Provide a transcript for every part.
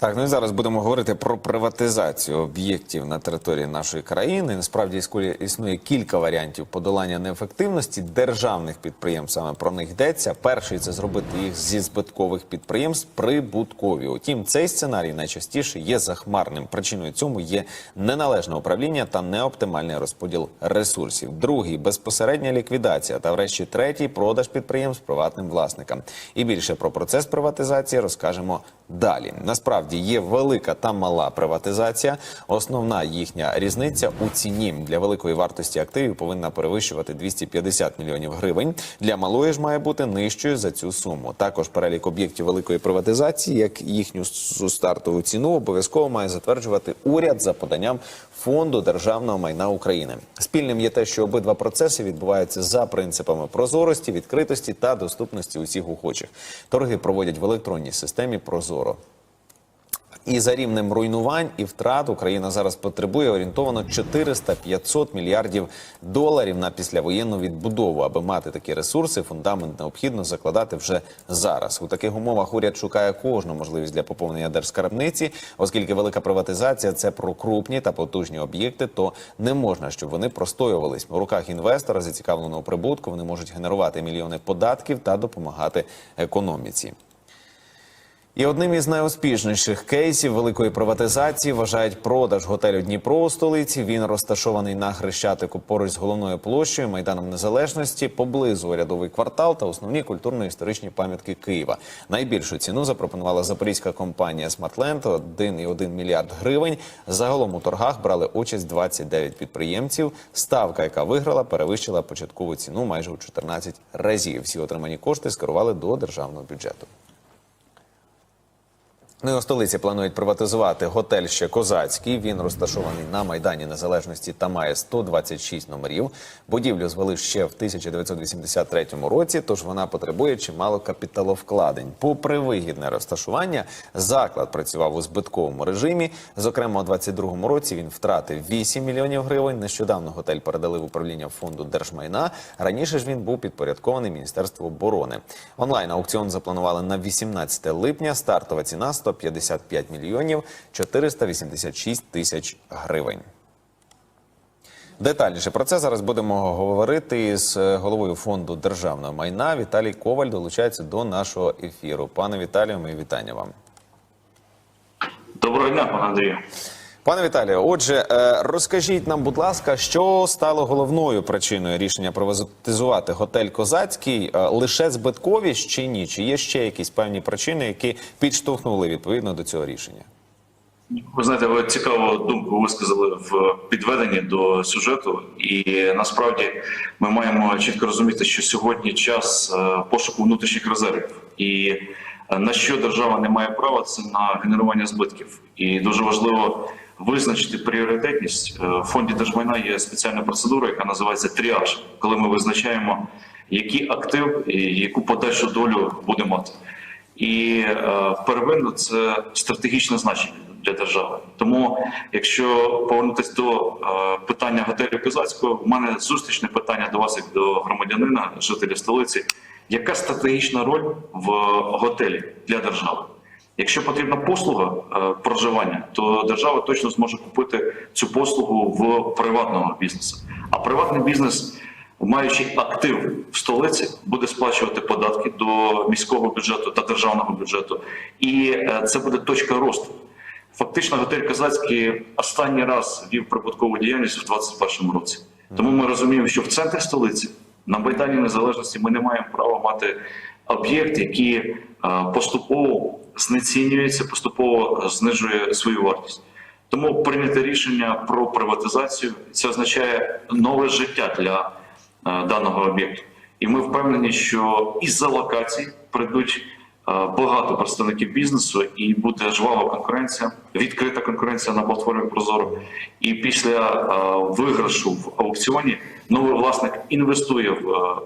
Так, ну і зараз будемо говорити про приватизацію об'єктів на території нашої країни. Насправді існує кілька варіантів подолання неефективності державних підприємств. Саме про них йдеться. Перший це зробити їх зі збиткових підприємств прибуткові. Утім, цей сценарій найчастіше є захмарним. Причиною цьому є неналежне управління та неоптимальний розподіл ресурсів. Другий безпосередня ліквідація. Та врешті третій продаж підприємств приватним власникам. І більше про процес приватизації розкажемо далі. Насправді є велика та мала приватизація. Основна їхня різниця у ціні для великої вартості активів повинна перевищувати 250 мільйонів гривень. Для малої ж має бути нижчою за цю суму. Також перелік об'єктів великої приватизації, як їхню стартову ціну, обов'язково має затверджувати уряд за поданням фонду державного майна України. Спільним є те, що обидва процеси відбуваються за принципами прозорості, відкритості та доступності усіх охочих. Торги проводять в електронній системі Прозоро. І за рівнем руйнувань і втрат Україна зараз потребує орієнтовано 400-500 мільярдів доларів на післявоєнну відбудову. Аби мати такі ресурси, фундамент необхідно закладати вже зараз. У таких умовах уряд шукає кожну можливість для поповнення держскарбниці, оскільки велика приватизація це про крупні та потужні об'єкти, то не можна, щоб вони простоювались у руках інвестора, зацікавленого прибутку. Вони можуть генерувати мільйони податків та допомагати економіці. І одним із найуспішніших кейсів великої приватизації вважають продаж готелю Дніпро у столиці. Він розташований на Хрещатику поруч з головною площею Майданом Незалежності, поблизу урядовий квартал та основні культурно-історичні пам'ятки Києва. Найбільшу ціну запропонувала запорізька компанія Смартленд 1,1 мільярд гривень. Загалом у торгах брали участь 29 підприємців. Ставка, яка виграла, перевищила початкову ціну майже у 14 разів. Всі отримані кошти скерували до державного бюджету. Ну і у столиці планують приватизувати готель ще Козацький. Він розташований на Майдані Незалежності та має 126 номерів. Будівлю звели ще в 1983 році, тож вона потребує чимало капіталовкладень. Попри вигідне розташування, заклад працював у збитковому режимі. Зокрема, у 2022 році він втратив 8 мільйонів гривень. Нещодавно готель передали в управління фонду держмайна. Раніше ж він був підпорядкований Міністерству оборони. Онлайн аукціон запланували на 18 липня. Стартова ціна 155 мільйонів 486 тисяч гривень. Детальніше про це зараз будемо говорити з е, головою фонду державного майна. Віталій Коваль долучається до нашого ефіру. Пане Віталію, мої вітання вам. Доброго дня, пане Андрію. Пане Віталію, отже, е, розкажіть нам, будь ласка, що стало головною причиною рішення приватизувати готель Козацький Е, лише збитковість чи ні? Чи є ще якісь певні причини, які підштовхнули відповідно до цього рішення? Ви знаєте, ви цікаву думку висказали в підведенні до сюжету, і насправді ми маємо чітко розуміти, що сьогодні час е, пошуку внутрішніх резервів, і на що держава не має права, це на генерування збитків. І дуже важливо визначити пріоритетність. Е, В фонді держмайна є спеціальна процедура, яка називається тріаж, коли ми визначаємо, який актив і яку подальшу долю буде мати. І е, первинно це стратегічне значення для держави. Тому, якщо повернутися до е, питання готелю Козацького, в мене зустрічне питання до вас, як до громадянина, жителя столиці. Яка стратегічна роль в готелі для держави? Якщо потрібна послуга е, проживання, то держава точно зможе купити цю послугу в приватного бізнесу. А приватний бізнес маючи актив в столиці, буде сплачувати податки до міського бюджету та державного бюджету, і е, це буде точка росту. Фактично, готель Казацький останній раз вів прибуткову діяльність в 2021 році. Тому ми розуміємо, що в центрі столиці на Майдані Незалежності ми не маємо права мати об'єкт, який е, поступово знецінюється, поступово знижує свою вартість. Тому прийняте рішення про приватизацію це означає нове життя для е, даного об'єкту. І ми впевнені, що із-за локацій прийдуть е, багато представників бізнесу, і буде жвава конкуренція, відкрита конкуренція на платформі Прозоро. І після е, виграшу в аукціоні новий власник інвестує в е,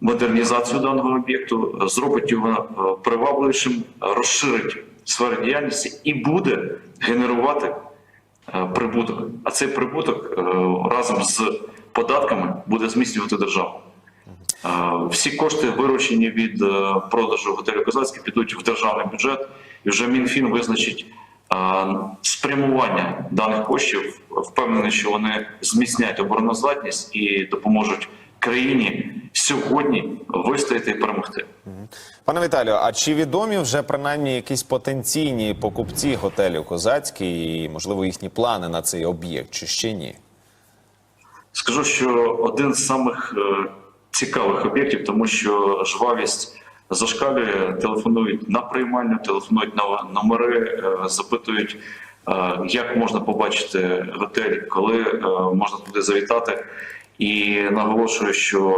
модернізацію даного об'єкту, зробить його е, привабливішим, розширить сфери діяльності і буде генерувати е, прибуток. А цей прибуток е, разом з податками буде зміцнювати державу. Всі кошти, виручені від продажу готелю Козацький, підуть в державний бюджет, і вже МінФін визначить спрямування даних коштів. Впевнений, що вони зміцнять обороноздатність і допоможуть країні сьогодні вистояти і перемогти. Пане Віталію, а чи відомі вже принаймні якісь потенційні покупці готелів Козацький і можливо їхні плани на цей об'єкт, чи ще ні? Скажу, що один з самих е, цікавих об'єктів, тому що жвавість зашкалює, телефонують на приймальню, телефонують на номери, е, запитують, е, як можна побачити готель, коли е, можна туди завітати. І наголошую, що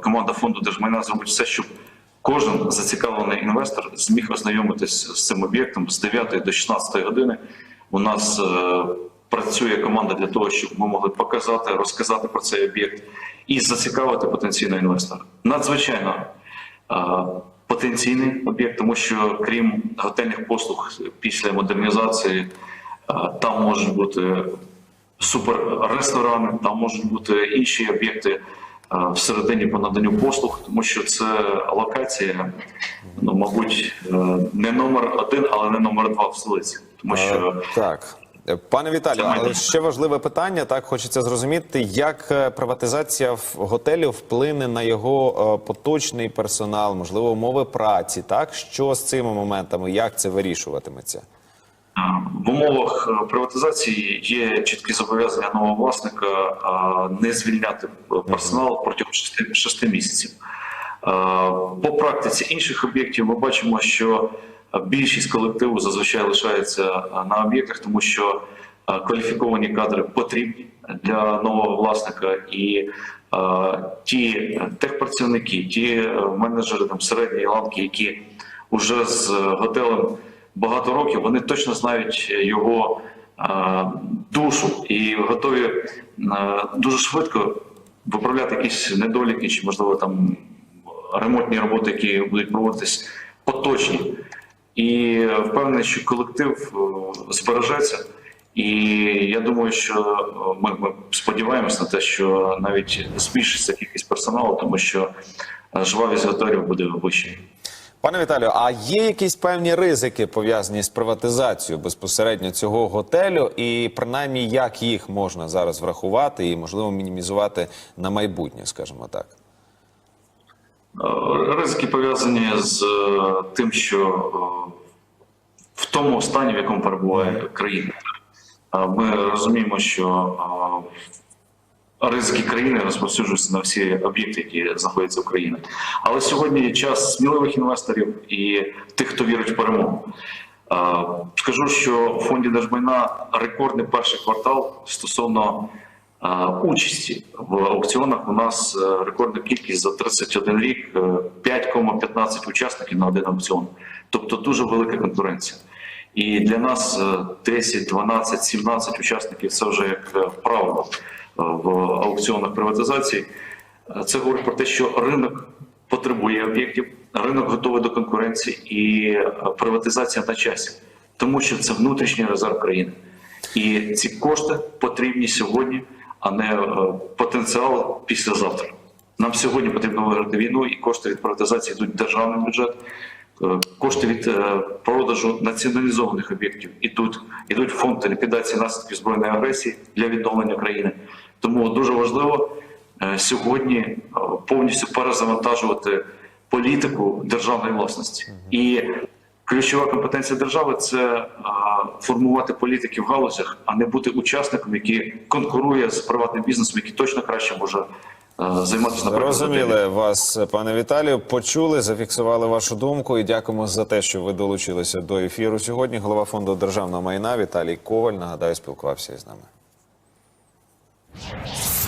е, команда фонду держмайна зробить все, щоб кожен зацікавлений інвестор зміг ознайомитись з цим об'єктом з 9 до 16 години. У нас е, працює команда для того, щоб ми могли показати, розказати про цей об'єкт і зацікавити потенційного інвестора. Надзвичайно е, потенційний об'єкт, тому що крім готельних послуг після модернізації, там можуть бути суперресторани, там можуть бути інші об'єкти е, всередині по наданню послуг, тому що це локація, ну мабуть, е, не номер один, але не номер два в столиці, тому що. Е, Так. Е, Пане Віталію, але ще важливе питання. Так хочеться зрозуміти, як приватизація в готелю вплине на його поточний персонал, можливо, умови праці. Так що з цими моментами, як це вирішуватиметься? В умовах е, приватизації є чіткі зобов'язання нового власника е, не звільняти персонал протягом 6, 6 місяців. Е, По практиці інших об'єктів ми бачимо, що більшість колективу зазвичай лишається е, на об'єктах, тому що е, кваліфіковані кадри потрібні для нового власника і е, ті техпрацівники, ті е, менеджери там середньої ланки, які вже з готелем багато років, вони точно знають його е, душу і готові е, дуже швидко виправляти якісь недоліки, чи можливо там ремонтні роботи, які будуть проводитись поточні. І впевнений, що колектив е, збережеться. І я думаю, що е, ми, ми сподіваємось на те, що навіть збільшиться кількість персоналу, тому що е, жвавість готелів буде вищою. Пане Віталію, а є якісь певні ризики пов'язані з приватизацією безпосередньо цього готелю, і принаймні як їх можна зараз врахувати і можливо мінімізувати на майбутнє, скажімо так. Е, Ризики пов'язані з е, тим, що е, в тому стані, в якому перебуває країна. Ми розуміємо, що ризики країни розповсюджуються на всі об'єкти, які знаходяться в Україні. Але сьогодні час сміливих інвесторів і тих, хто вірить в перемогу. Е, Скажу, що в фонді держмайна рекордний перший квартал стосовно е, участі в аукціонах. У нас е, рекордна кількість за 31 рік е, 5,15 учасників на один аукціон. Тобто дуже велика конкуренція. І для нас е, 10, 12, 17 учасників це вже як е, правило е, в аукціонах приватизації. Е, Це говорить про те, що ринок потребує об'єктів, ринок готовий до конкуренції і е, приватизація на часі, тому що це внутрішній резерв країни. І ці кошти потрібні сьогодні, а не е, потенціал післязавтра. Нам сьогодні потрібно виграти війну, і кошти від приватизації йдуть в державний бюджет. Е, Кошти від е, продажу націоналізованих об'єктів ідуть, ідуть фонд ліквідації наслідків збройної агресії для відновлення країни. Тому дуже важливо е, сьогодні е, повністю перезавантажувати політику державної власності. І ключова компетенція держави це формувати політики в галузях, а не бути учасником, який конкурує з приватним бізнесом, який точно краще може е, займатися. Розуміли вас, пане Віталію. Почули, зафіксували вашу думку і дякуємо за те, що ви долучилися до ефіру сьогодні. Голова фонду державного майна Віталій Коваль нагадаю, спілкувався із нами. Yes.